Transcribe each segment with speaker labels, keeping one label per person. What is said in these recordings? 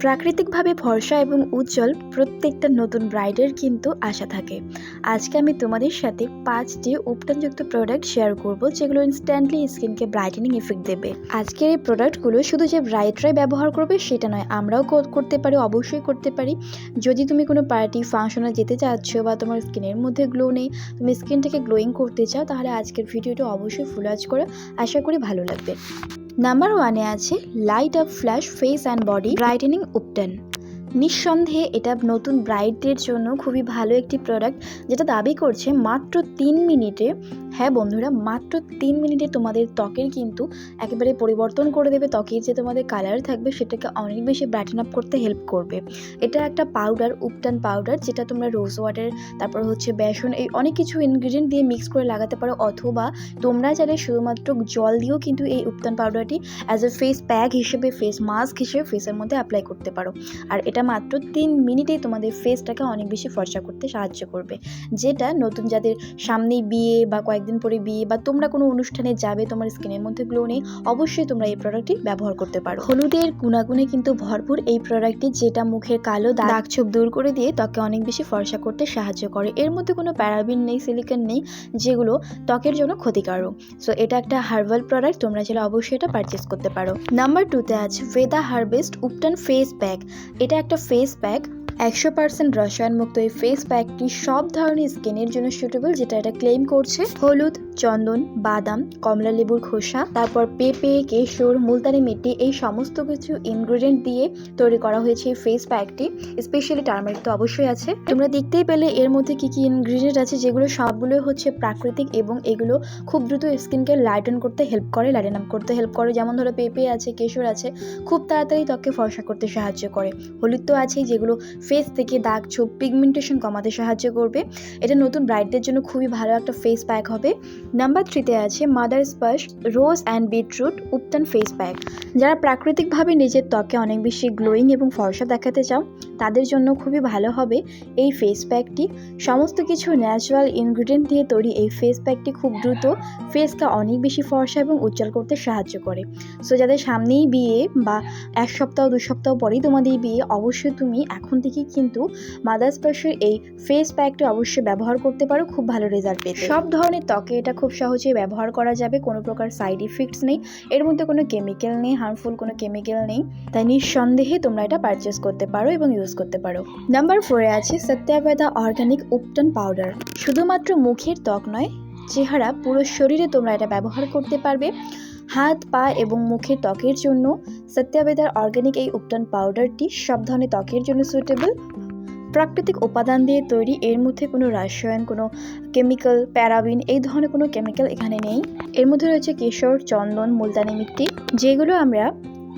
Speaker 1: প্রাকৃতিকভাবে ভরসা এবং উজ্জ্বল প্রত্যেকটা নতুন ব্রাইডের কিন্তু আশা থাকে। আজকে আমি তোমাদের সাথে পাঁচটি উপটানযুক্ত প্রোডাক্ট শেয়ার করব, যেগুলো ইনস্ট্যান্টলি স্কিনকে ব্রাইটেনিং এফেক্ট দেবে। আজকের এই প্রোডাক্টগুলো শুধু যে ব্রাইডরাই ব্যবহার করবে সেটা নয়, আমরাও করতে পারি, অবশ্যই করতে পারি। যদি তুমি কোনো পার্টি ফাংশনে যেতে চাচ্ছ বা তোমার স্কিনের মধ্যে গ্লো নেই, তুমি স্কিনটাকে গ্লোয়িং করতে চাও, তাহলে আজকের ভিডিওটা অবশ্যই ফুল ওয়াচ করে। আশা করি ভালো লাগবে। নাম্বার ওয়ানে আছে light up flash face and body brightening উপটেন নিঃসন্দেহে এটা নতুন ব্রাইডদের জন্য খুবই ভালো একটি প্রোডাক্ট যেটা দাবি করছে মাত্র তিন মিনিটে হ্যাঁ বন্ধুরা, মাত্র তিন মিনিটে তোমাদের ত্বকের কিন্তু একেবারে পরিবর্তন করে দেবে। ত্বকের যে তোমাদের কালার থাকবে, সেটাকে অনেক বেশি ব্রাইটেন আপ করতে হেল্প করবে। এটা একটা পাউডার উপটান পাউডার যেটা তোমরা রোজ ওয়াটার তারপর হচ্ছে বেসন, এই অনেক কিছু ইনগ্রিডিয়েন্ট দিয়ে মিক্স করে লাগাতে পারো। অথবা তোমরা চাইলে শুধুমাত্র জল দিয়েও কিন্তু এই উপটান পাউডারটি অ্যাজ এ ফেস প্যাক হিসেবে ফেস মাস্ক হিসেবে ফেসের মধ্যে অ্যাপ্লাই করতে পারো। আর এটা মাত্র তিন মিনিটেই তোমাদের ফেসটাকে অনেক বেশি ফর্সা করতে সাহায্য করবে। যেটা নতুন যাদের সামনেই বিয়ে বা কয়েকদিন পরে বিয়ে বা তোমরা কোনো অনুষ্ঠানে যাবে, তোমার স্কিনের মধ্যে গ্লো নেই, অবশ্যই তোমরা এই প্রোডাক্টটি ব্যবহার করতে পারো। হলুদের গুণাগুণে কিন্তু ভরপুর এই প্রোডাক্টটি যেটা মুখের কালো দাগ ছোপ দূর করে দিয়ে ত্বকে অনেক বেশি ফর্সা করতে সাহায্য করে। এর মধ্যে কোনো প্যারাবিন নেই সিলিকন নেই, যেগুলো ত্বকের জন্য ক্ষতিকারক। সো এটা একটা হার্বাল প্রোডাক্ট তোমরা চাইলে অবশ্যই এটা পারচেস করতে পারো। নাম্বার টুতে আছে ভেদা হারভেস্ট উপটান ফেস প্যাক এটা একটা ফেস প্যাক একশো পার্সেন্ট রসায়নমুক্ত এই ফেস প্যাকটি সব ধরনের স্কিনের জন্য সুটেবল যেটা এটা ক্লেম করছে হলুদ চন্দন, বাদাম, কমলা লেবুর খোসা, তারপর পেঁপে, কেশর, মুলতানি মিট্টি এই সমস্ত কিছু ইনগ্রিডিয়েন্ট দিয়ে তৈরি করা হয়েছে ফেস প্যাকটি স্পেশালি টার্মারিক তো অবশ্যই আছে। তোমরা দেখতেই পেলে এর মধ্যে কি কি ইনগ্রিডিয়েন্ট আছে, যেগুলো সবগুলো হচ্ছে প্রাকৃতিক এবং এগুলো খুব দ্রুত স্কিনকে লাইটন করতে হেল্প করে লাইটেন আপ করতে হেল্প করে। যেমন ধরো পেঁপে আছে, কেশর আছে, খুব তাড়াতাড়ি ত্বককে ফর্সা করতে সাহায্য করে। হলুদ তো আছেই, যেগুলো ফেস থেকে দাগ ছোপ পিগমেন্টেশন কমাতে সাহায্য করবে। এটা নতুন ব্রাইডদের জন্য খুবই ভালো একটা ফেস প্যাক হবে। নাম্বার থ্রিতে আছে Mother Sparsh rose and beetroot উপটান face pack যারা প্রাকৃতিকভাবে নিজের ত্বকে অনেক বেশি গ্লোয়িং এবং ফর্সা দেখাতে চাও, তাদের জন্য খুবই ভালো হবে এই ফেস প্যাকটি সমস্ত কিছু ন্যাচারাল ইনগ্রিডিয়েন্ট দিয়ে তৈরি এই ফেস প্যাকটি খুব দ্রুত ফেসকে অনেক বেশি ফর্সা এবং উজ্জ্বল করতে সাহায্য করে। সো যাদের সামনেই বিয়ে বা এক সপ্তাহ, দু সপ্তাহ পরেই তোমাদের বিয়ে, অবশ্যই তুমি এখন থেকেই কিন্তু মাদার স্পার্শের এই ফেস প্যাকটি অবশ্যই ব্যবহার করতে পারো, খুব ভালো রেজাল্ট পেতে। সব ধরনের ত্বকে এটা খুব সহজেই ব্যবহার করা যাবে, কোনো প্রকার সাইড ইফেক্টস নেই। এর মধ্যে কোনো কেমিক্যাল নেই হার্মফুল কোনো কেমিক্যাল নেই। তাই নিঃসন্দেহে তোমরা এটা পারচেস করতে পারো এবং ইউজ করতে পারো। নাম্বার ফোরে আছে সত্যাবেদা অর্গানিক উপটন পাউডার শুধুমাত্র মুখের ত্বক নয়, চেহারা, পুরো শরীরে তোমরা এটা ব্যবহার করতে পারবে। হাত, পা এবং মুখের ত্বকের জন্য সত্যাবেদার অর্গানিক এই উপটান পাউডারটি সব ধরনের ত্বকের জন্য সুটেবল প্রাকৃতিক উপাদান দিয়ে তৈরি, এর মধ্যে কোনো রাসায়ন, কোনো কেমিক্যাল প্যারাবিন এই ধরনের কোনো কেমিক্যাল এখানে নেই। এর মধ্যে রয়েছে কেশর, চন্দন, মুলতানি মিট্টি, যেগুলো আমরা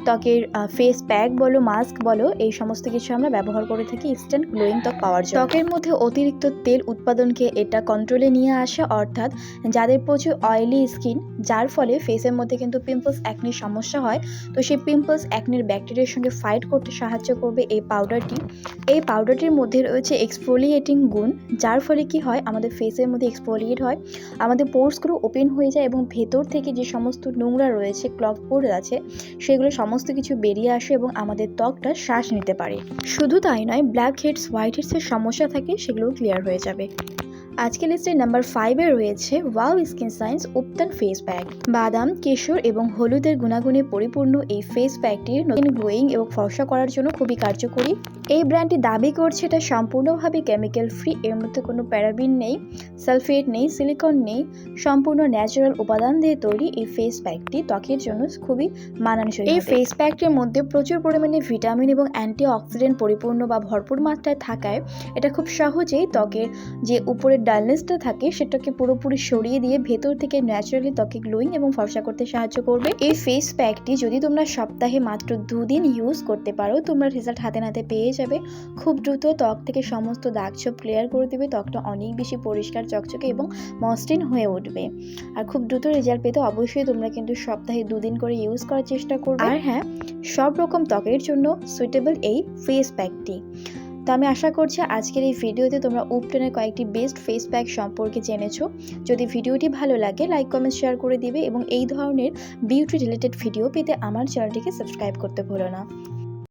Speaker 1: ত্বকের ফেস প্যাক বলো মাস্ক বলো, এই সমস্ত কিছু আমরা ব্যবহার করে থাকি ইনস্ট্যান্ট গ্লোয়িং ত্বক পাওয়ার জন্য। ত্বকের মধ্যে অতিরিক্ত তেল উৎপাদনকে এটা কন্ট্রোলে নিয়ে আসে, অর্থাৎ যাদের প্রচুর অয়েলি স্কিন যার ফলে ফেসের মধ্যে কিন্তু পিম্পলস একনির সমস্যা হয়, তো সেই পিম্পলস একনির ব্যাকটেরিয়ার সঙ্গে ফাইট করতে সাহায্য করবে এই পাউডারটি এই পাউডারটির মধ্যে রয়েছে এক্সফোলিয়েটিং গুণ, যার ফলে কি হয়, আমাদের ফেসের মধ্যে এক্সফোলিয়েট হয়, আমাদের পোর্সগুলো ওপেন হয়ে যায় এবং ভেতর থেকে যে সমস্ত নোংরা রয়েছে ক্লক পোর আছে, সেগুলো সমস্ত কিছু বেরিয়ে আসে এবং আমাদের ত্বকটা শ্বাস নিতে পারে। শুধু তাই নয় ব্ল্যাক হেডস হোয়াইট হেডসের সমস্যা থাকে, সেগুলোও ক্লিয়ার হয়ে যাবে। আজকের লিস্টের নাম্বার ফাইভে রয়েছে ওয়াও স্কিন সায়েন্স উপটান ফেস প্যাক বাদাম, কেশর এবং হলুদের গুণাগুণে পরিপূর্ণ এই ফেস প্যাকটি নতুন গ্লোয়িং এবং ফর্সা করার জন্য খুবই কার্যকরী। এই ব্র্যান্ডটি দাবি করছে এটা সম্পূর্ণভাবে কেমিক্যাল ফ্রি এর মধ্যে কোনো প্যারাবিন নেই সালফেট নেই সিলিকন নেই সম্পূর্ণ ন্যাচারাল উপাদান দিয়ে তৈরি এই ফেস প্যাকটি ত্বকের জন্য খুবই মানানসই এই ফেস প্যাকটির মধ্যে প্রচুর পরিমাণে ভিটামিন এবং অ্যান্টি অক্সিডেন্ট পরিপূর্ণ বা ভরপুর মাত্রায় থাকায় এটা খুব সহজেই ত্বকের যে উপরের ডালনেসটা থাকে সেটাকে পুরোপুরি সরিয়ে দিয়ে ভেতর থেকে ন্যাচারালি ত্বকে গ্লোয়িং এবং ফর্সা করতে সাহায্য করবে। এই ফেস প্যাকটি যদি তোমরা সপ্তাহে মাত্র দুদিন ইউজ করতে পারো তোমরা রেজাল্ট হাতে নাতে পেয়ে যাবে। খুব দ্রুত ত্বক থেকে সমস্ত দাগ ছোপ ক্লিয়ার করে দেবে। ত্বকটা অনেক বেশি পরিষ্কার, চকচকে এবং মসৃণ হয়ে উঠবে। আর খুব দ্রুত রেজাল্ট পেতে অবশ্যই তোমরা কিন্তু সপ্তাহে দুদিন করে ইউজ করার চেষ্টা করবে। আর হ্যাঁ সব রকম ত্বকের জন্য সুইটেবল এই ফেস প্যাকটি তো আমি আশা করছি আজকের এই ভিডিওতে তোমরা উপটনের কয়েকটি বেস্ট ফেস প্যাক সম্পর্কে জেনেছো। যদি ভিডিওটি ভালো লাগে লাইক কমেন্ট শেয়ার করে দিবে এবং এই ধরনের বিউটি রিলেটেড ভিডিও পেতে আমার চ্যানেলটিকে সাবস্ক্রাইব করতে ভুলো না।